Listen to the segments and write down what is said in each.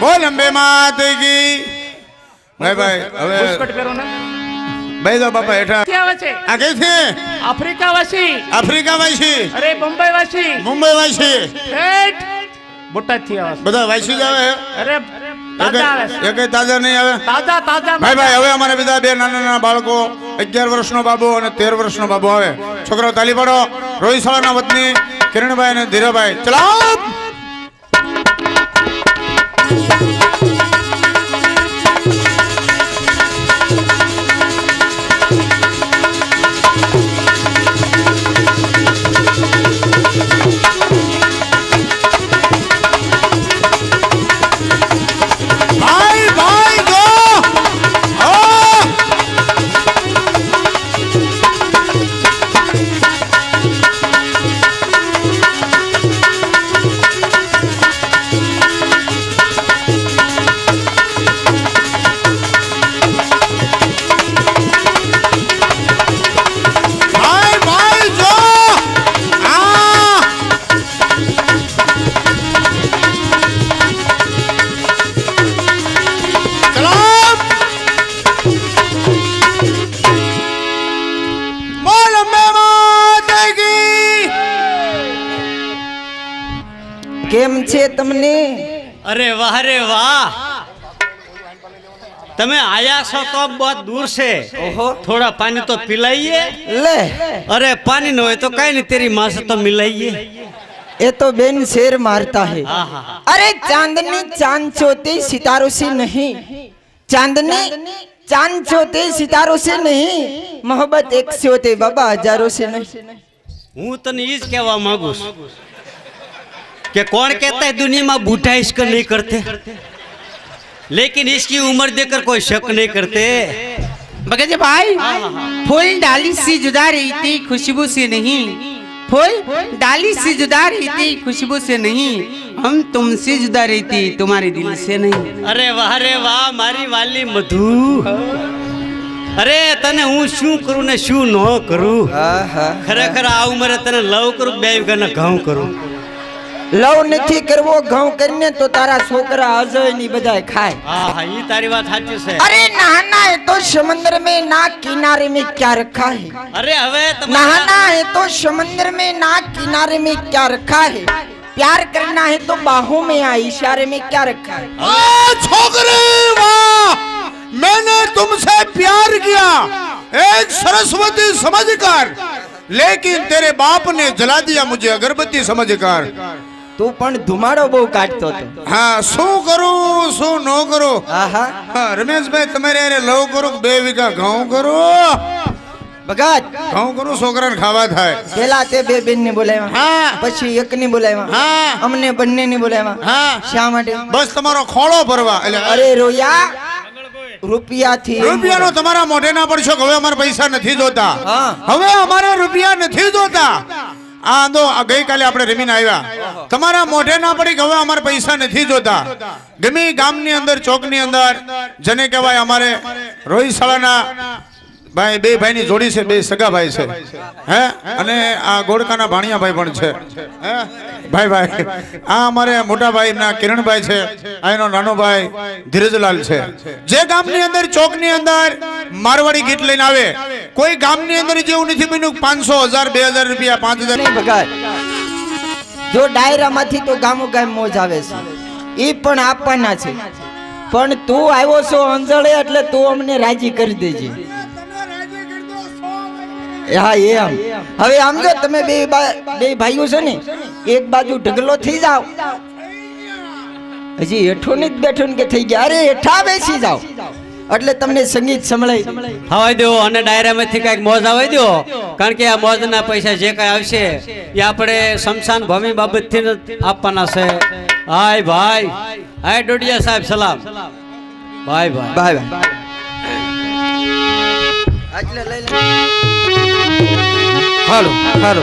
બોલ અંબે માત કી ભાઈ ભાઈ હવે બુસ્કટ પહેરો ને. ભાઈ દો બાપા હેઠા ક્યાં આવે છે? આ કઈ છે? આફ્રિકા વાસી આફ્રિકા વાસી અરે બોમ્બે વાસી મુંબઈ વાસી ઠેઠ બોટાદથી આવે બધા વાસી જ આવે અરે તાજા નહીં આવે? ભાઈ ભાઈ હવે અમારે બીજા બે નાના નાના બાળકો અગિયાર વર્ષનો બાબુ અને તેર વર્ષનો બાબુ આવે. છોકરાઓ તાલી પાડો. રોહિત શાળાના વતની કિરણભાઈ અને ધીરાભાઈ. ચલાવો વાહ. તમે આયા છો તો બહુ દૂર છે. ઓહો. થોડા પાણી તો પીલાઈએ. લે. અરે પાણી ન હોય તો કઈ નહીં તેરી માસ તો મિલાઈએ. એ તો બેન શેર મારતા હે. અરે ચાંદની ચાંદ ચોતી સિતારો સે નહીં. ચાંદની ચાંદ ચોતી સિતારો સે નહીં. મોહબ્બત એક સોતે બાબા હજારો સે નહીં. હું તને ઈ જ કહેવા માંગુ છું. કે कौन कहता है दुनिया में बूढ़ा इसका नहीं करते लेकिन इसकी उम्र देखकर कोई शक नहीं करते मगर जी भाई फूल डाली से जुदा रही थी खुशबू से नहीं फूल डाली से जुदा रही थी खुशबू से नहीं हम तुमसे जुदा रही थी तुम्हारे दिल से नहीं અરે વાહ રે વાહ મારી વાલી મધુ અરે તને હું શું કરું ને શું ન કરું ખરેખર આ ઉંમરે તને લવ કરું બે વીઘાના ઘઉં કરું લવ નથી કરવો ઘઉં કરીને તો તારા છોકરા અજય ની બધા ખાય હા હા એ તારી વાત સાચી છે अरे नहाना है तो समंदर में ना किनारे में क्या रखा है અરે હવે તમારા नहाना है तो समंदर में ना किनारे में क्या रखा है प्यार करना है तो बाहों में या इशारे में क्या रखा है आ छोकरे वाह मैंने तुमसे प्यार किया एक सरस्वती समझकर लेकिन तेरे बाप ने जला दिया मुझे अगरबत्ती समझकर તું પણ ધુમાડો બહુ કાઢતો હતો. હા શું કરું શું ન કરું? હા રમેશભાઈ તમારે યારે લવ કરું બે વીઘા ઘઉં કરું? ભગત. ઘઉં કરું છોકરાને ખાવા થાય. પેલા તે બે બેન ને બોલાવ્યા. હા. પછી એક ને બોલાવ્યા. હા. અમને બંને ને બોલાવ્યા. હા. શા માટે? બસ તમારો ખોળો ભરવા. એટલે અરે રોયા. રૂપિયા થી રૂપિયાનો તમારા મોઢે ના પડશો કે હવે અમારે પૈસા નથી જોતા. હવે અમારે રૂપિયા નથી જોતા. આ તો ગઈકાલે આપણે રમીને આવ્યા. તમારા મોઢે ના પડી કે હવે અમારે પૈસા નથી જોતા. ગમે ગામની અંદર ચોકની અંદર. જેને કહેવાય અમારે રોહિત શાળાના ભાઈ બે ભાઈની જોડી છે બે સગા ભાઈ છે. હે? અને આ ગોળકાના ભાણિયા ભાઈ પણ છે. હે? ભાઈ ભાઈ આ અમારે મોટા ભાઈ ના કિરણભાઈ છે આ એનો નાનો ભાઈ ધીરજલાલ છે. જે ગામની અંદર ચોકની અંદર મારવાડી ગીત લઈને આવે કોઈ ગામની અંદર જેવું નથી બન્યું પાંચસો હજાર બે હજાર રૂપિયા પાંચ હજાર. ભગત જો ડાયરામાંથી તો ગામો ગામ મોજ આવે છે. એ પણ આપવાના છે. પણ તું આવ્યો છો અંજળે એટલે તું અમને રાજી કરી દેજે. હા એમ હવે આમ જો તમે બે બે ભાઈઓ છો ને એક બાજુ ઢગલો થઈ જાઓ. હજી હેઠો ને જ બેઠો ને કે થઈ ગયા. અરે હેઠા બેસી જાઓ. એટલે તમને સંગીત સંભળાય હવાઈ દો અને ડાયરામાંથી કંઈક મોજ આવી દો. કારણ કે આ મોજના પૈસા જે કઈ આવશે એ આપણે શમશાન ભૂમિ બાબતથી આપવાના છે. હાય ભાઈ. હાય ડોડિયા સાહેબ સલામ. ભાઈ ભાઈ. બાય ભાઈ એટલે લઈ લે. હાલો હાલો.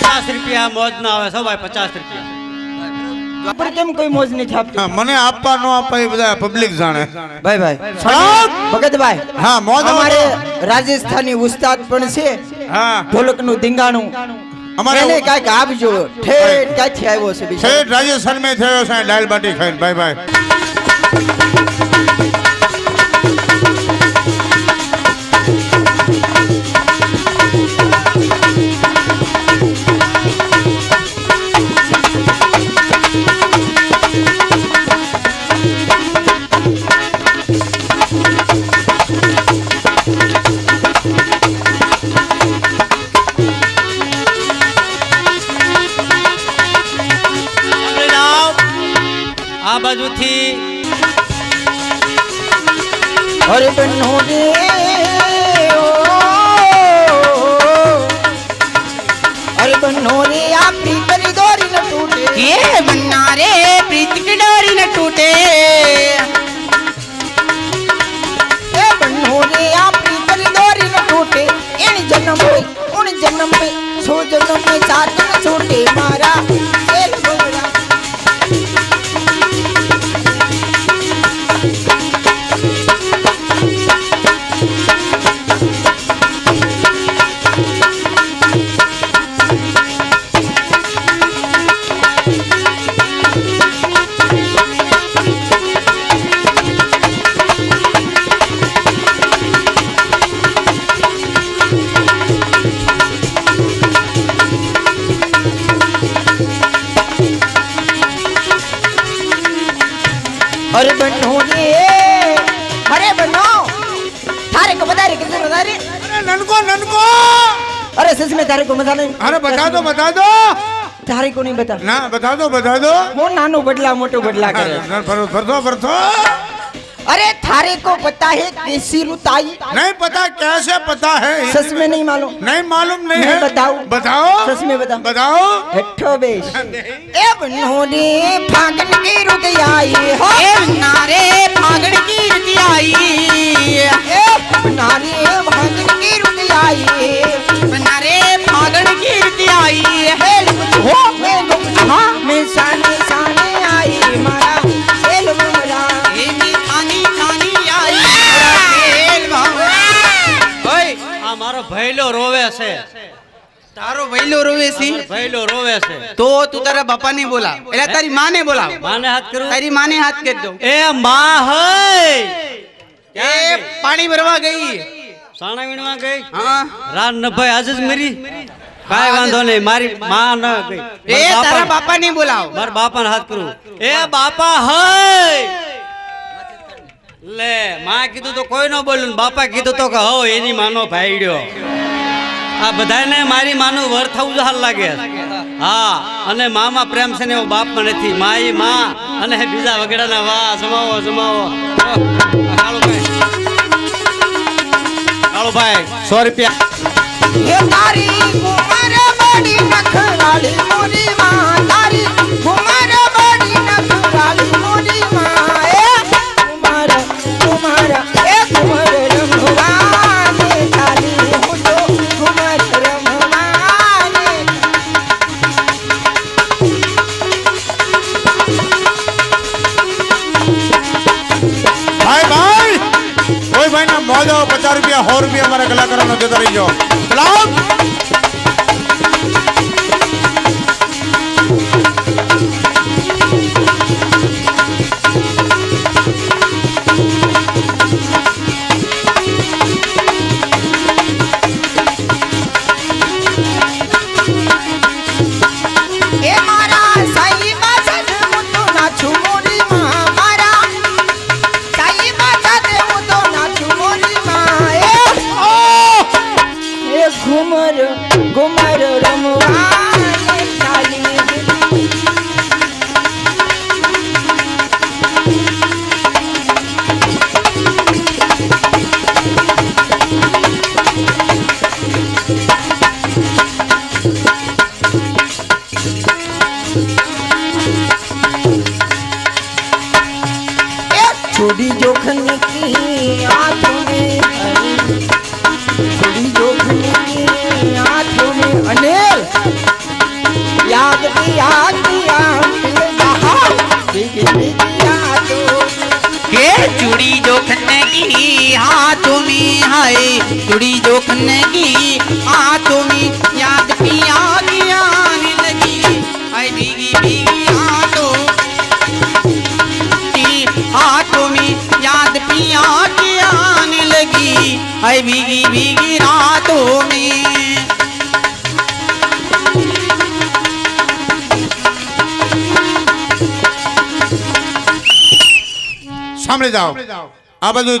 પચાસ રૂપિયા મોજ ના આવે સવાય ભાઈ પચાસ રૂપિયા. કેમ કોઈ મોજ નથી આપતું? મને આપવા ન આપવા એ બધા પબ્લિક જાણે. ભાઈ ભાઈ ભગતભાઈ હા મોજ અમારે રાજસ્થાની ઉસ્તાદ પણ છે. હા. ઢોલકનું ધીંગાણું. અમારે એને કાંઈક આપજો. ઠેઠ ક્યાંથી આવ્યો છે બિચારો? રાજસ્થાનમાં થયો છે દાલ બાટી ખાઈને. ભાઈ ભાઈ. જન્મ में સો જન્મ में સાથ ન છૂટે अरे सच में तारे को मजा नहीं અરે બતા દો બતા દો તારે को नहीं बता ના બતા દો બતા દો હું નાનો બદલા મોટો બદલા કરે ના, ફરો ફરતો ફરતો अरे थारे को पता है कैसी रुताई नहीं पता कैसे पता है? सच में नहीं मालूम। नहीं मालूम नहीं मैं है। बताऊँ? बताओ। सच में बताओ। बताओ। हेठो बेश। ए बनोने फागन की रुत आई हो। ए बन्ना रे फागण की रुती आई। फागन की रुत आई। बन्ना છે. તારો વૈલો રોવે છે. વૈલો રોવે છે. તો તું તારા બાપા ને બોલા એટલે તારી માને બોલાવ. માને હાથ કરું. તારી માને હાથ કરી દો એ માં હઈ એ પાણી ભરવા ગઈ. સાણા વીણવા ગઈ? હા. રાન ન ભાઈ આજ જ મરી. કાંઈ વાંધો નહીં મારી માં ન ગઈ. એ તારા બાપા- બાપા ને બોલાવ. મારા બાપાને હાથ કરું. એ બાપા હઈ લે માં કીધું તો કોઈ ન બોલ્યું બાપા કીધું તો કે હો એની માનો ભાઈડ્યો. આ બધાને મારી માનું વર થવું હાલ લાગે. હા, અને મામા પ્રેમ છે ને એવો બાપ પણ નથી. માઈ, મા, અને બીજા વગેરેના વાહ, જમાવો જમાવો. કાળુભાઈ. સો રૂપિયા. चूड़ी जोखने की हाँ तुम्हें हाय। चूड़ी जोखने की हाँ तुम्हें याद पिया आने लगी। आई भीगी बीगी रातों में। સાંભળી જાઓ. આ બધું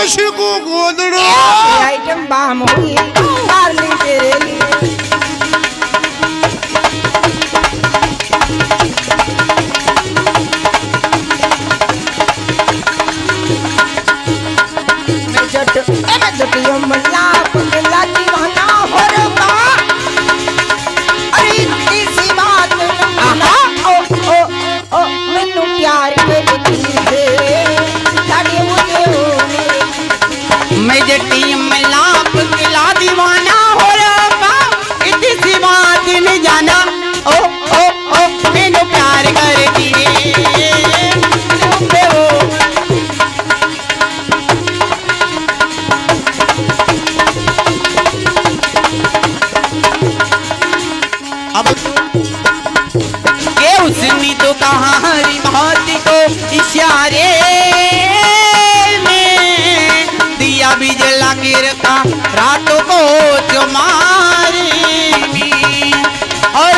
કશકુ ગોદડો. આઈટમ બામો બારલી તેરેલી इशारे में दिया बीज लागे रखा रात को चमारे और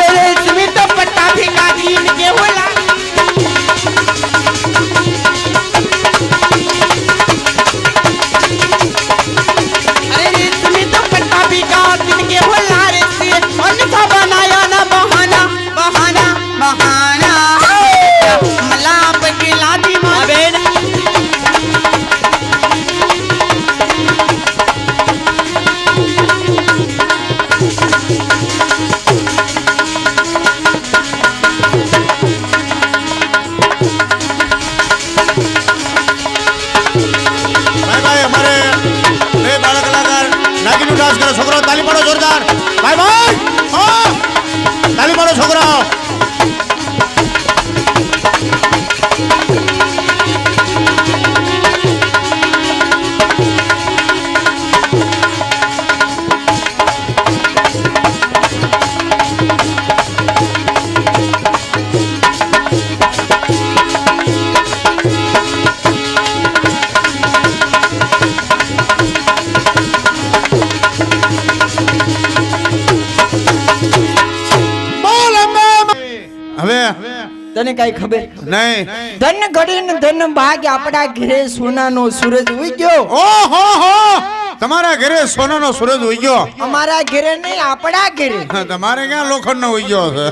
કઈ ખબર? નહીં. ધન ઘડીને ધન ભાગ આપણા ઘરે સોનાનો સૂરજ ઉગ્યો. ઓહો હો. તમારા ઘરે સોનાનો સૂરજ ઉગ્યો. અમારા ઘરે નહીં આપણા ઘરે. તમારે ક્યાં લોખંડનો ઉગ્યો છે?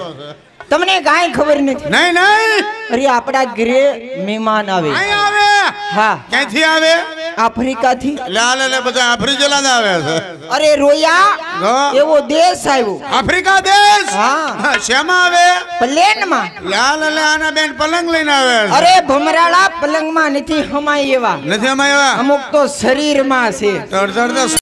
તમને કાંઈ ખબર નથી? નહીં નહીં. અરે આપડા ઘરે મહેમાન આવે. આવે. હા. ક્યાંથી આવે? આફ્રિકા થી લાલ લે બધા આફ્રિકેલા જ આવે છે. અરે રોયા એવો દેશ આવ્યો. આફ્રિકા દેશ? હા. શેમાં આવે? પ્લેનમાં. માં લાલ લે આના બેન પલંગ લઈને આવે અરે ભમરાળા પલંગમાં નથી હમાય એવા. નથી હમાય એવા? અમુક તો શરીરમાં છે. અડધા અડધા